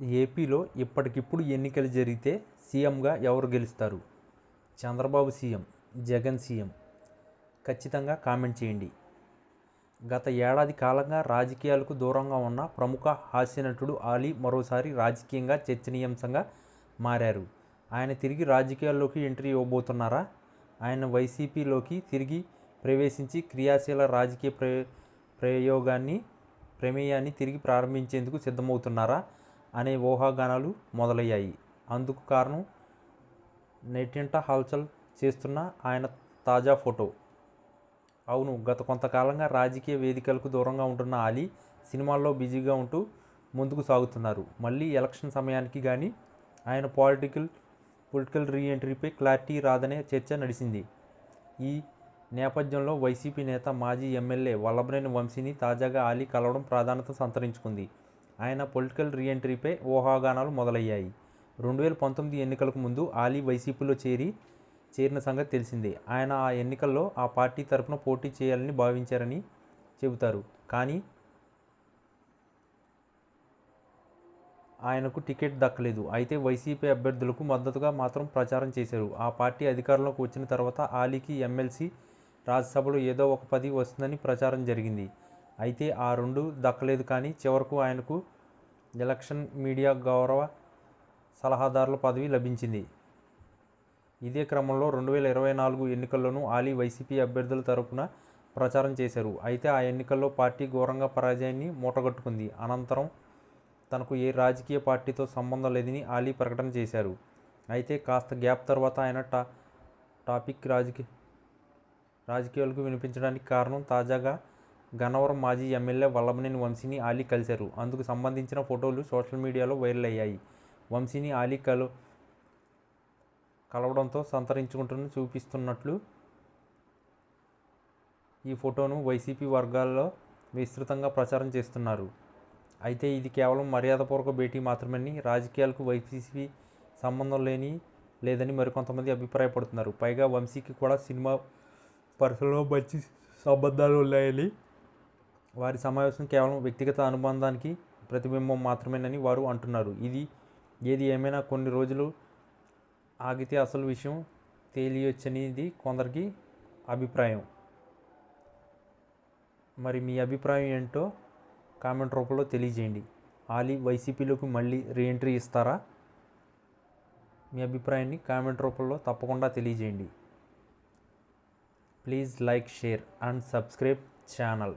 ఏపీలో ఇప్పటికిప్పుడు ఎన్నికలు జరిగితే సీఎంగా ఎవరు గెలుస్తారు? Chandrababu CM Jagan CM. ఖచ్చితంగా కామెంట్ చేయండి. గత ఏడాది కాలంగా రాజకీయాలకు దూరంగా ఉన్న ప్రముఖ హాస్యనటుడు ఆలీ మరోసారి రాజకీయంగా చర్చనీయాంశంగా మారారు. ఆయన తిరిగి రాజకీయాల్లోకి ఎంట్రీ ఇవ్వబోతున్నారా? ఆయన వైసీపీలోకి తిరిగి ప్రవేశించి క్రియాశీల రాజకీయ ప్రయోగాన్ని ప్రమేయాన్ని తిరిగి ప్రారంభించేందుకు సిద్ధమవుతున్నారా? అనే ఊహాగానాలు మొదలయ్యాయి. అందుకు కారణం నెట్టింట హల్చల్ చేస్తున్న ఆయన తాజా ఫోటో. అవును గత కొంతకాలంగా రాజకీయ వేదికలకు దూరంగా ఉంటున్న అలీ సినిమాల్లో బిజీగా ఉంటూ ముందుకు సాగుతున్నారు. మళ్ళీ ఎలక్షన్ సమయానికి కానీ ఆయన పాలిటికల్ పొలిటికల్ రీఎంట్రీపై క్లారిటీ రాదనే చర్చ నడిచింది. ఈ నేపథ్యంలో వైసీపీ నేత మాజీ ఎమ్మెల్యే వల్లభనేని వంశీని తాజాగా ఆలీ కలవడం ప్రాధాన్యత సంతరించుకుంది. ఆయన పొలిటికల్ రీఎంట్రీపై ఊహాగానాలు మొదలయ్యాయి. రెండు వేల పంతొమ్మిది ఎన్నికలకు ముందు ఆలీ వైసీపీలో చేరి చేరిన సంగతి తెలిసిందే. ఆయన ఆ ఎన్నికల్లో ఆ పార్టీ తరపున పోటీ చేయాలని భావించారని చెబుతారు. కానీ ఆయనకు టికెట్ దక్కలేదు. అయితే వైసీపీ అభ్యర్థులకు మద్దతుగా మాత్రం ప్రచారం చేశారు. ఆ పార్టీ అధికారంలోకి వచ్చిన తర్వాత ఆలీకి ఎమ్మెల్సీ రాజ్యసభలో ఏదో ఒక పది వస్తుందని ప్రచారం జరిగింది. అయితే ఆ రెండు దక్కలేదు కానీ చివరకు ఆయనకు ఎలక్షన్ మీడియా గౌరవ సలహాదారుల పదవి లభించింది. ఇదే క్రమంలో రెండు వేల ఇరవై నాలుగు ఎన్నికల్లోనూ ఆలీ వైసీపీ అభ్యర్థుల తరపున ప్రచారం చేశారు. అయితే ఆ ఎన్నికల్లో పార్టీ ఘోరంగా పరాజయాన్ని మూటగట్టుకుంది. అనంతరం తనకు ఏ రాజకీయ పార్టీతో సంబంధం లేదని ఆలీ ప్రకటన చేశారు. అయితే కాస్త గ్యాప్ తర్వాత ఆయన టా టాపిక్ రాజకీయ రాజకీయాలకు వినిపించడానికి కారణం తాజాగా గన్నవరం మాజీ ఎమ్మెల్యే వల్లభనేని వంశీని ఆలీ కలిశారు. అందుకు సంబంధించిన ఫోటోలు సోషల్ మీడియాలో వైరల్ అయ్యాయి. వంశీని ఆలీ కలు కలవడంతో సంతరించుకుంటున్న చూపిస్తున్నట్లు ఈ ఫోటోను వైసీపీ వర్గాల్లో విస్తృతంగా ప్రచారం చేస్తున్నారు. అయితే ఇది కేవలం మర్యాదపూర్వక భేటీ మాత్రమని రాజకీయాలకు వైసీపీ సంబంధం లేని లేదని మరికొంతమంది అభిప్రాయపడుతున్నారు. పైగా వంశీకి కూడా సినిమా పరిశ్రమలో మంచి సంబంధాలు ఉన్నాయని వారి సమావేశం కేవలం వ్యక్తిగత అనుబంధానికి ప్రతిబింబం మాత్రమేనని వారు అంటున్నారు. ఇది ఏది ఏమైనా కొన్ని రోజులు ఆగితే అసలు విషయం తేలియొచ్చనేది కొందరికి అభిప్రాయం. మరి మీ అభిప్రాయం ఏంటో కామెంట్ రూపంలో తెలియజేయండి. ఆలీ వైసీపీలోకి మళ్ళీ రీఎంట్రీ ఇస్తారా? మీ అభిప్రాయాన్ని కామెంట్ రూపంలో తప్పకుండా తెలియజేయండి. Please like share and subscribe channel.